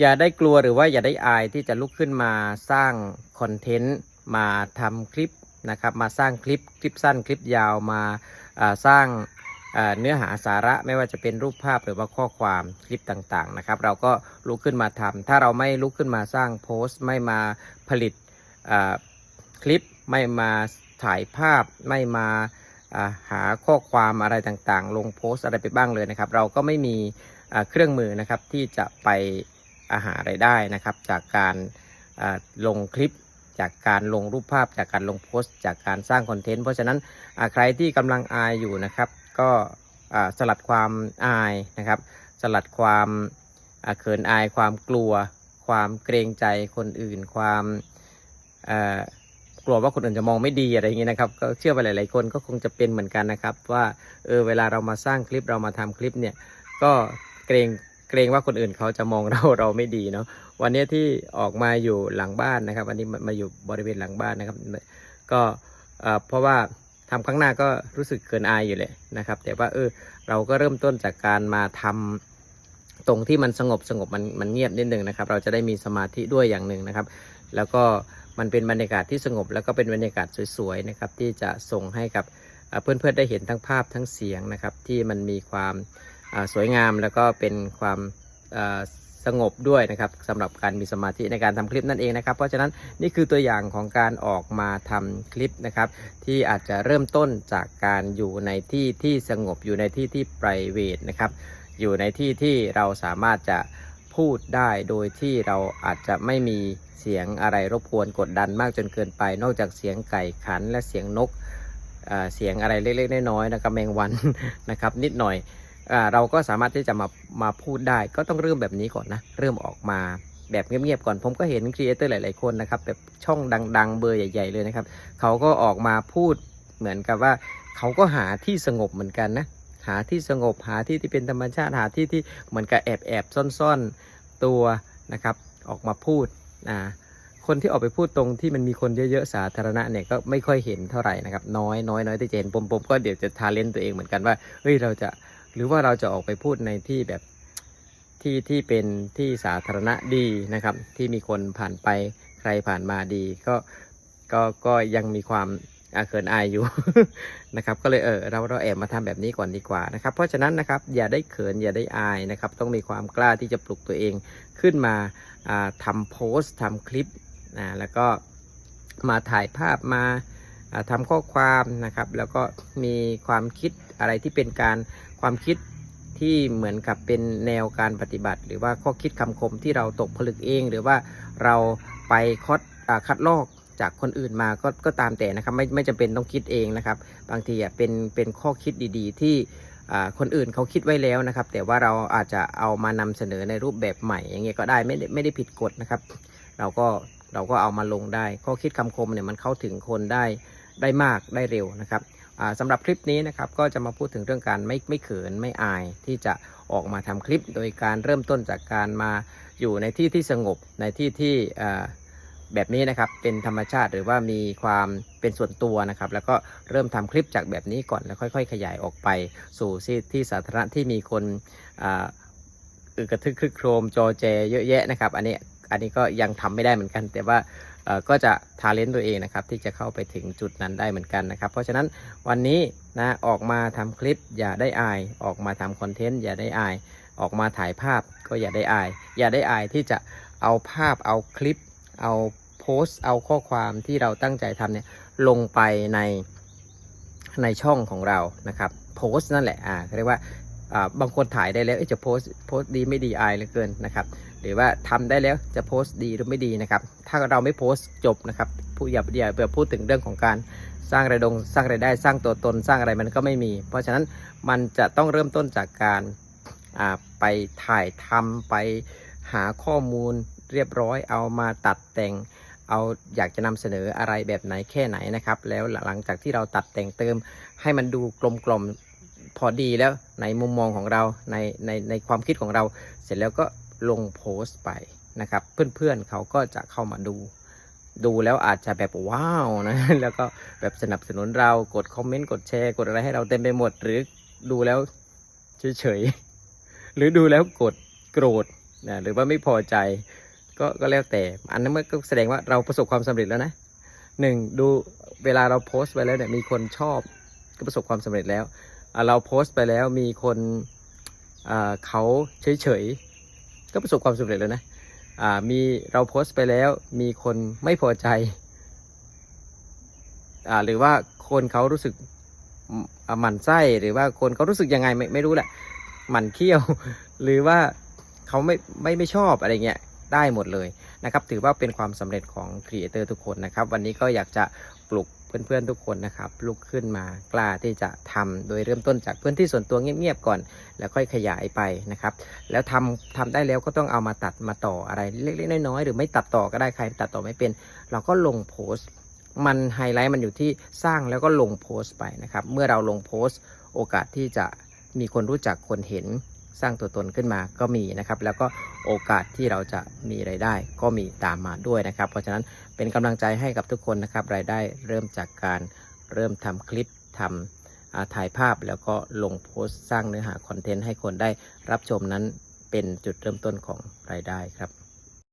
อย่าได้กลัวหรือว่าอย่าได้อายที่จะลุกขึ้นมาสร้างคอนเทนต์มาทำคลิปนะครับมาสร้างคลิปคลิปสั้นคลิปยาวมาาสร้างเนื้อหาสาระไม่ว่าจะเป็นรูปภาพหรือว่าข้อความคลิปต่างๆนะครับ เราก็ลุกขึ้นมาทำถ้าเราไม่ลุกขึ้นมาสร้างโพสต์ไม่มาผลิตคลิปไม่มาถ่ายภาพไม่มาาหาข้อความอะไรต่างๆ ลงโพสต์อะไรไปบ้างเลยนะครับ เราก็ไม่มีเครื่องมือนะครับที่จะไปาหารายได้นะครับ จากการลงคลิป จากการลงรูปภาพ จากการลงโพสต์ จากการสร้างคอนเทนต์เพราะฉะนั้นใครที่กำลังอายอยู่นะครับ ก็สลัดความอายนะครับ สลัดความเขินอายความกลัว ความเกรงใจคนอื่น ความกลัวว่าคนอื่นจะมองไม่ดีอะไรอย่างนี้นะครับก็เชื่อว่าหลาย ๆ คนก็คงจะเป็นเหมือนกันนะครับ ว่าเออเวลาเรามาสร้างคลิปเรามาทำคลิปเนี่ยก็เกรง เกรงว่าคนอื่นเขาจะมองเราเราไม่ดีเนาะวันนี้ที่ออกมาอยู่หลังบ้านนะครับวันนี้มามาอยู่บริเวณหลังบ้านนะครับ ก็เพราะว่าทำครั้างหน้าก็รู้สึกเขินอายอยู่เลยนะครับ แต่ว่าเออเราก็เริ่มต้นจากการมาทำตรงที่มันสงบสงบมันมันเงียบนิดหนึ่งนะครับ เราจะได้มีสมาธิด้วยอย่างหนึ่งนะครับ แล้วก็มันเป็นบรรยากาศที่สงบ แล้วก็เป็นบรรยากาศสวยๆนะครับ ที่จะส่งให้กับเพื่อนๆได้เห็นทั้งภาพทั้งเสียงนะครับ ที่มันมีความ สวยงามแล้วก็เป็นความสงบด้วยนะครับสำหรับการมีสมาธิในการทำคลิปนั่นเองนะครับ เพราะฉะนั้นนี่คือตัวอย่างของการออกมาทำคลิปนะครับ ที่อาจจะเริ่มต้นจากการอยู่ในที่ที่สงบอยู่ในที่ที่ p r i v a t นะครับอยู่ในที่ที่เราสามารถจะพูดได้โดยที่เราอาจจะไม่มีเสียงอะไรรบกวนกดดันมากจนเกินไป นอกจากเสียงไก่ขันและเสียงนกเสียงอะไรเล็กๆน้อยๆนะครับแมงวันนะครับนิดหน่อย เราก็สามารถที่จะมามาพูดได้ก็ต้องเริ่มแบบนี้ก่อนนะ เริ่มออกมาแบบเงียบๆก่อนผมก็เห็นครีเอเตอร์หลายๆคนนะครับแบบช่องดัง ๆ เบอร์ใหญ่ ๆเลยนะครับเขาก็ออกมาพูดเหมือนกับว่าเขาก็หาที่สงบเหมือนกันนะหาที่สงบหาที่ที่เป็นธรรมชาติหาที่ที่เหมือนกับแอบแอบๆซ่อนๆตัวนะครับออกมาพูดอ่าคนที่ออกไปพูดตรงที่มันมีคนเยอะๆสาธารณะเนี่ยก็ไม่ค่อยเห็นเท่าไหร่นะครับน้อยน้อยน้อยที่จะเห็นผมผมก็เดี๋ยวจะทาเลนตัวเองเหมือนกันว่าเฮ้ยเราจะ หรือว่าเราจะออกไปพูดในที่แบบที่ที่เป็นที่สาธารณะดีนะครับ ที่มีคนผ่านไปใครผ่านมาดี ก็ก็ก็ยังมีความอาเขินอายอยู่นะครับก็เลยเออเราเราแอบมาทำแบบนี้ก่อนดีกว่านะครับ เพราะฉะนั้นนะครับอย่าได้เขินอย่าได้อายนะครับ ต้องมีความกล้าที่จะปลุกตัวเองขึ้นมาอ่าทำโพสต์ทำคลิปนะแล้วก็มาถ่ายภาพมา อ่าทำข้อความนะครับ แล้วก็มีความคิดอะไรที่เป็นการความคิดที่เหมือนกับเป็นแนวการปฏิบัติ หรือว่าข้อคิดคำคมที่เราตกผลึกเอง หรือว่าเราไปคดคัดลอกจากคนอื่นมาก็ก็ตามแต่นะครับ ไม่ไม่จำเป็นต้องคิดเองนะครับ บางทีอะเป็นเป็นข้อคิดดีๆ ที่คนอื่นเขาคิดไว้แล้วนะครับ แต่ว่าเราอาจจะเอามานำเสนอในรูปแบบใหม่อย่างเงี้ยก็ได้ไม่ได้ไม่ได้ผิดกฎนะครับ เราก็เราก็เอามาลงได้ ข้อคิดคำคมเนี่ยมันเข้าถึงคนได้ ได้มากได้เร็วนะครับสำหรับคลิปนี้นะครับก็จะมาพูดถึงเรื่องการไม่ไม่เขินไม่อายที่จะออกมาทำคลิป โดยการเริ่มต้นจากการมาอยู่ในที่ที่สงบในที่ที่แบบนี้นะครับเป็นธรรมชาติหรือว่ามีความเป็นส่วนตัวนะครับ แล้วก็เริ่มทำคลิปจากแบบนี้ก่อนแล้วค่อย ๆ ขยายออกไป สู่ที่ที่สาธารณะที่มีคนอึกระทึกครึกโครมจอแจเยอะแยะนะครับ อันนี้อันนี้ก็ยังทำไม่ได้เหมือนกัน แต่ว่า ก็จะทาเลนต์ตัวเองนะครับที่จะเข้าไปถึงจุดนั้นได้เหมือนกันนะครับ เพราะฉะนั้นวันนี้นะออกมาทำคลิปอย่าได้อาย ออกมาทำคอนเทนต์อย่าได้อาย ออกมาถ่ายภาพก็อย่าได้อาย อย่าได้อายที่จะเอาภาพเอาคลิป เอาโพสต์ เอาข้อความที่เราตั้งใจทำเนี่ยลงไปในในช่องของเรานะครับโพสต์นั่นแหละอ่าเรียกว่าอ่าบางคนถ่ายได้แล้วจะโพสต์โพสต์ดีไม่ดีอายเหลือเกินนะครับ รือว่าทำได้แล้วจะโพสต์ดีหรือไม่ดีนะครับ ถ้าเราไม่โพสต์จบนะครับผู้อย่าอย่าเพื่อพูดถึงเรื่องของการสร้างรายดงสร้างรายได้สร้างตัวตนสร้างอะไรมันก็ไม่มี เพราะฉะนั้นมันจะต้องเริ่มต้นจากการไปถ่ายทำไปหาข้อมูลเรียบร้อยเอามาตัดแต่งเอาอยากจะนำเสนออะไรแบบไหนแค่ไหนนะครับ แล้วหลังจากที่เราตัดแต่งเติม ให้มันดูกลมกลมพอดีแล้วในมุมมองของเราในในในความคิดของเรา เสร็จแล้วก็ ลงโพสต์ไปนะครับ เพื่อนๆเขาก็จะเข้ามาดู ดูแล้วอาจจะแบบว้าวนะแล้วก็แบบสนับสนุนเรากดคอมเมนต์กดแชร์กดอะไรให้เราเต็มไปหมด หรือดูแล้วเฉยๆหรือดูแล้วกดโกรธนะหรือว่าไม่พอใจก็ก็แล้วแต่ อันนั้นมันก็แสดงว่าเราประสบความสำเร็จแล้วนะหนึ่งดูเวลาเราโพสต์ไปแล้วเนี่ยมีคนชอบก็ประสบความสำเร็จแล้ว เราโพสต์ไปแล้วมีคนอ่าเขาเฉยๆ ก็ประสบความสำเร็จแล้วนะอ่ามีเราโพสต์ไปแล้วมีคนไม่พอใจอ่าหรือว่าคนเขารู้สึกหมั่นไส้หรือว่าคนเขารู้สึกยังไงไม่ไม่รู้แหละหมั่นเคี้ยว หรือว่าเขาไม่ไม่ไม่ชอบอะไรเงี้ยได้หมดเลย นะครับถือว่าเป็นความสำเร็จของครีเอเตอร์ทุกคนนะครับวันนี้ก็อยากจะปลุกเพื่อนๆทุกคนนะครับลุกขึ้นมากล้าที่จะทำโดยเริ่มต้นจากพื้นที่ส่วนตัวเงียบๆก่อน แล้วค่อยขยายไปนะครับ แล้วทำทำได้แล้วก็ต้องเอามาตัดมาต่ออะไรเล็กๆน้อยๆหรือไม่ตัดต่อก็ได้ใครตัดต่อไม่เป็น เราก็ลงโพสต์มันไฮไลท์มันอยู่ที่สร้างแล้วก็ลงโพสต์ไปนะครับ เมื่อเราลงโพสต์ โอกาสที่จะมีคนรู้จักคนเห็น สร้างตัวตนขึ้นมาก็มีนะครับ แล้วก็โอกาสที่เราจะมีไรายได้ก็มีตามมาด้วยนะครับ เพราะฉะนั้นเป็นกำลังใจให้กับทุกคนนะครับรายได้เริ่มจากการเริ่มทำคลิปทำอ่าถ่ายภาพแล้วก็ลงโพสต์สร้างเนื้อหาคอนเทนต์ให้คนได้รับชมนั้นเป็นจุดเริ่มต้นของรายได้ครับ